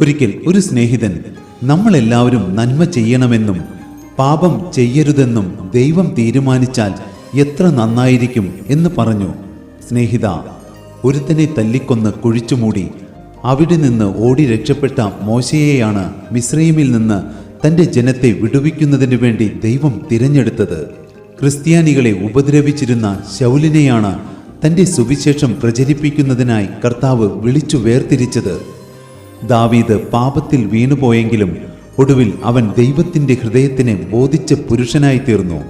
ഒരിക്കൽ ഒരു സ്നേഹിതൻ നമ്മളെല്ലാവരും നന്മ ചെയ്യണമെന്നും പാപം ചെയ്യരുതെന്നും ദൈവം തീരുമാനിച്ചാൽ എത്ര നന്നായിരിക്കും എന്ന് പറഞ്ഞു. സ്നേഹിത ഒരുത്തനെ തല്ലിക്കൊന്ന് കുഴിച്ചുമൂടി അവിടെ നിന്ന് ഓടി രക്ഷപ്പെട്ട മോശയെയാണ് മിശ്രൈമിൽ നിന്ന് തന്റെ ജനത്തെ വിടുവിക്കുന്നതിനു വേണ്ടി ദൈവം തിരഞ്ഞെടുത്തത്. ക്രിസ്ത്യാനികളെ ഉപദ്രവിച്ചിരുന്ന ശൗലിനെയാണ് തന്റെ സുവിശേഷം പ്രചരിപ്പിക്കുന്നതിനായി കർത്താവ് വിളിച്ചു വേർതിരിച്ചത്. ദാവീദ് പാപത്തിൽ വീണുപോയെങ്കിലും ഒടുവിൽ അവൻ ദൈവത്തിന്റെ ഹൃദയത്തിനെ ബോധിച്ച പുരുഷനായി തീർന്നു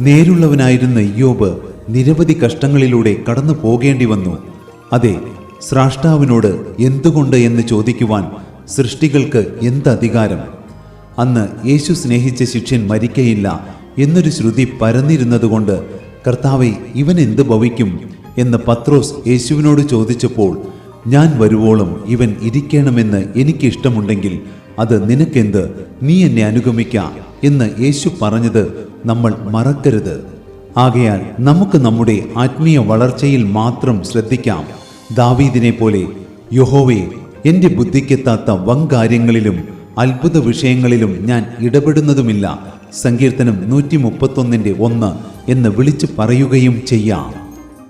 നേരുള്ളവനായിരുന്ന യോബ് നിരവധി കഷ്ടങ്ങളിലൂടെ കടന്നു പോകേണ്ടി വന്നു. അതെ സ്രാഷ്ടാവിനോട് എന്തുകൊണ്ട് എന്ന് ചോദിക്കുവാൻ സൃഷ്ടികൾക്ക് എന്തധികാരം അന്ന് യേശു സ്നേഹിച്ച ശിഷ്യൻ മരിക്കയില്ല എന്നൊരു ശ്രുതി പരന്നിരുന്നതുകൊണ്ട് കർത്താവെ ഇവൻ എന്ത് ഭവിക്കും? എന്ന് പത്രോസ് യേശുവിനോട് ചോദിച്ചപ്പോൾ ഞാൻ വരുവോളം ഇവൻ ഇരിക്കണമെന്ന് എനിക്ക് ഇഷ്ടമുണ്ടെങ്കിൽ അത് നിനക്കെന്ത്? നീ എന്നെ അനുഗമിക്ക എന്ന് യേശു പറഞ്ഞത് നമ്മൾ മറക്കരുത്. ആകയാൽ നമുക്ക് നമ്മുടെ ആത്മീയ വളർച്ചയിൽ മാത്രം ശ്രദ്ധിക്കാം. ദാവീദിനെ പോലെ യഹോവേ എന്റെ ബുദ്ധിക്കെത്താത്ത വങ്കാര്യങ്ങളിലും അത്ഭുത വിഷയങ്ങളിലും ഞാൻ ഇടപെടുന്നതുമില്ല. സങ്കീർത്തനം നൂറ്റി മുപ്പത്തൊന്നിന്റെ ഒന്ന് എന്ന് വിളിച്ചു പറയുകയും ചെയ്യാം.